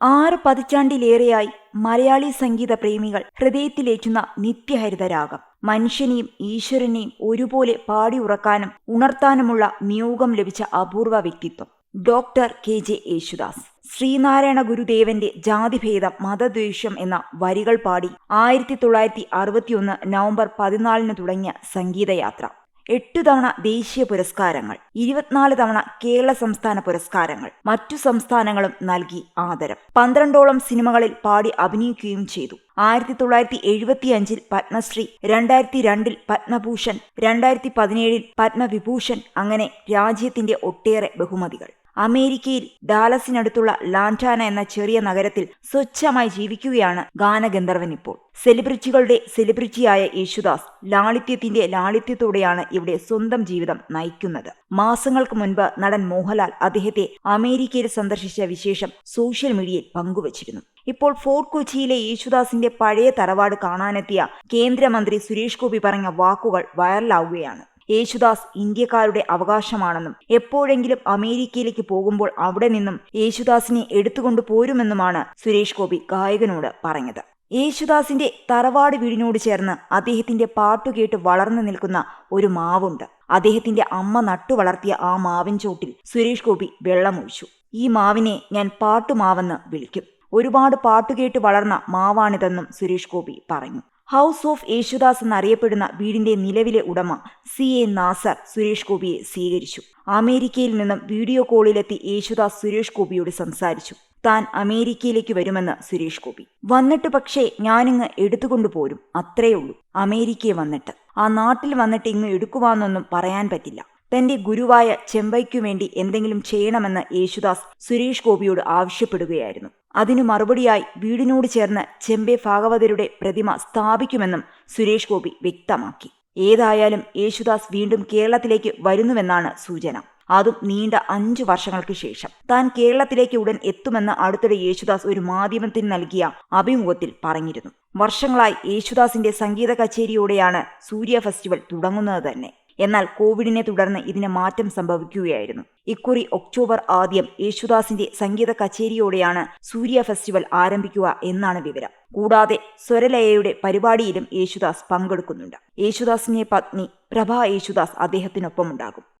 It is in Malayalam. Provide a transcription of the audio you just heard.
ആറ് പതിറ്റാണ്ടിലേറെയായി മലയാളി സംഗീത പ്രേമികൾ ഹൃദയത്തിലേറ്റുന്ന നിത്യഹരിതരാഗം. മനുഷ്യനെയും ഈശ്വരനെയും ഒരുപോലെ പാടി ഉറക്കാനും ഉണർത്താനുമുള്ള നിയോഗം ലഭിച്ച അപൂർവ വ്യക്തിത്വം. Doctor K J Yesudas. Sreenarayana ഗുരുദേവന്റെ ജാതിഭേദം മതദ്വേഷം എന്ന വരികൾ പാടി ആയിരത്തി തൊള്ളായിരത്തി അറുപത്തിയൊന്ന് നവംബർ പതിനാലിന് തുടങ്ങിയ സംഗീതയാത്ര. എട്ടു തവണ ദേശീയ പുരസ്കാരങ്ങൾ ഇരുപത്തിനാല് തവണ കേരള സംസ്ഥാന പുരസ്കാരങ്ങൾ മറ്റു സംസ്ഥാനങ്ങളും നൽകി ആദരം. പന്ത്രണ്ടോളം സിനിമകളിൽ പാടി അഭിനയിക്കുകയും ചെയ്തു. ആയിരത്തി തൊള്ളായിരത്തി എഴുപത്തി അഞ്ചിൽ പത്മശ്രീ രണ്ടായിരത്തി രണ്ടിൽ പത്മഭൂഷൺ രണ്ടായിരത്തി പതിനേഴിൽ പത്മവിഭൂഷൺ അങ്ങനെ രാജ്യത്തിന്റെ ഒട്ടേറെ ബഹുമതികൾ. അമേരിക്കയിൽ ഡാലസിനടുത്തുള്ള ലാൻഡാന എന്ന ചെറിയ നഗരത്തിൽ സ്വച്ഛമായി ജീവിക്കുകയാണ് ഗാനഗന്ധർവൻ ഇപ്പോൾ. സെലിബ്രിറ്റികളുടെ സെലിബ്രിറ്റിയായ യേശുദാസ് ലാളിത്യത്തിന്റെ ലാളിത്യത്തോടെയാണ് ഇവിടെ സ്വന്തം ജീവിതം നയിക്കുന്നത്. മാസങ്ങൾക്ക് മുൻപ് നടൻ മോഹൻലാൽ അദ്ദേഹത്തെ അമേരിക്കയിൽ സന്ദർശിച്ച വിശേഷം സോഷ്യൽ മീഡിയയിൽ പങ്കുവച്ചിരുന്നു. ഇപ്പോൾ ഫോർട്ട് കൊച്ചിയിലെ യേശുദാസിന്റെ പഴയ തറവാട് കാണാനെത്തിയ കേന്ദ്രമന്ത്രി സുരേഷ് ഗോപി പറഞ്ഞ വാക്കുകൾ വൈറലാവുകയാണ്. യേശുദാസ് ഇന്ത്യക്കാരുടെ അവകാശമാണെന്നും എപ്പോഴെങ്കിലും അമേരിക്കയിലേക്ക് പോകുമ്പോൾ അവിടെ നിന്നും യേശുദാസിനെ എടുത്തുകൊണ്ടു പോരുമെന്നുമാണ് സുരേഷ് ഗോപി ഗായകനോട് പറഞ്ഞത്. യേശുദാസിന്റെ തറവാട് വീടിനോട് ചേർന്ന് അദ്ദേഹത്തിന്റെ പാട്ടുകേട്ട് വളർന്നു നിൽക്കുന്ന ഒരു മാവുണ്ട്. അദ്ദേഹത്തിന്റെ അമ്മ നട്ടു വളർത്തിയ ആ മാവിൻ ചോട്ടിൽ സുരേഷ് ഗോപി വെള്ളമൊഴിച്ചു. ഈ മാവിനെ ഞാൻ പാട്ടുമാവെന്ന് വിളിക്കും. ഒരുപാട് പാട്ടുകേട്ട് വളർന്ന മാവാണിതെന്നും സുരേഷ് ഗോപി പറഞ്ഞു. ഹൗസ് ഓഫ് യേശുദാസ് എന്നറിയപ്പെടുന്ന വീടിന്റെ നിലവിലെ ഉടമ സി എ നാസർ സുരേഷ് ഗോപിയെ സ്വീകരിച്ചു. അമേരിക്കയിൽ നിന്നും വീഡിയോ കോളിലെത്തി യേശുദാസ് സുരേഷ് ഗോപിയോട് സംസാരിച്ചു. താൻ അമേരിക്കയിലേക്ക് വരുമെന്ന് സുരേഷ് ഗോപി. വന്നിട്ട് പക്ഷേ ഞാനിങ്ങ് എടുത്തുകൊണ്ടു പോരും. അത്രേ ഉള്ളൂ. അമേരിക്കയെ വന്നിട്ട്. ആ നാട്ടിൽ വന്നിട്ട് ഇങ്ങ് എടുക്കുവാന്നൊന്നും പറയാൻ പറ്റില്ല. തന്റെ ഗുരുവായ ചെമ്പൈക്കു വേണ്ടി എന്തെങ്കിലും ചെയ്യണമെന്ന് യേശുദാസ് സുരേഷ് ഗോപിയോട് ആവശ്യപ്പെടുകയായിരുന്നു. അതിനു മറുപടിയായി വീടിനോട് ചേർന്ന് ചെമ്പെ ഭാഗവതരുടെ പ്രതിമ സ്ഥാപിക്കുമെന്നും സുരേഷ് ഗോപി വ്യക്തമാക്കി. ഏതായാലും യേശുദാസ് വീണ്ടും കേരളത്തിലേക്ക് വരുന്നുവെന്നാണ് സൂചന. അതും നീണ്ട അഞ്ചു വർഷങ്ങൾക്ക് ശേഷം. താൻ കേരളത്തിലേക്ക് ഉടൻ എത്തുമെന്ന് അടുത്തിടെ യേശുദാസ് ഒരു മാധ്യമത്തിന് നൽകിയ അഭിമുഖത്തിൽ പറഞ്ഞിരുന്നു. വർഷങ്ങളായി യേശുദാസിന്റെ സംഗീത കച്ചേരിയോടെയാണ് സൂര്യ ഫെസ്റ്റിവൽ തുടങ്ങുന്നത് തന്നെ. എന്നാൽ കോവിഡിനെ തുടർന്ന് ഇതിന് മാറ്റം സംഭവിക്കുകയായിരുന്നു. ഇക്കുറി ഒക്ടോബർ ആദ്യം യേശുദാസിന്റെ സംഗീത കച്ചേരിയോടെയാണ് സൂര്യ ഫെസ്റ്റിവൽ ആരംഭിക്കുക എന്നാണ് വിവരം. കൂടാതെ സ്വരലയയുടെ പരിപാടിയിലും യേശുദാസ് പങ്കെടുക്കുന്നുണ്ട്. യേശുദാസിന്റെ പത്നി പ്രഭ യേശുദാസ് അദ്ദേഹത്തിനൊപ്പമുണ്ടാകും.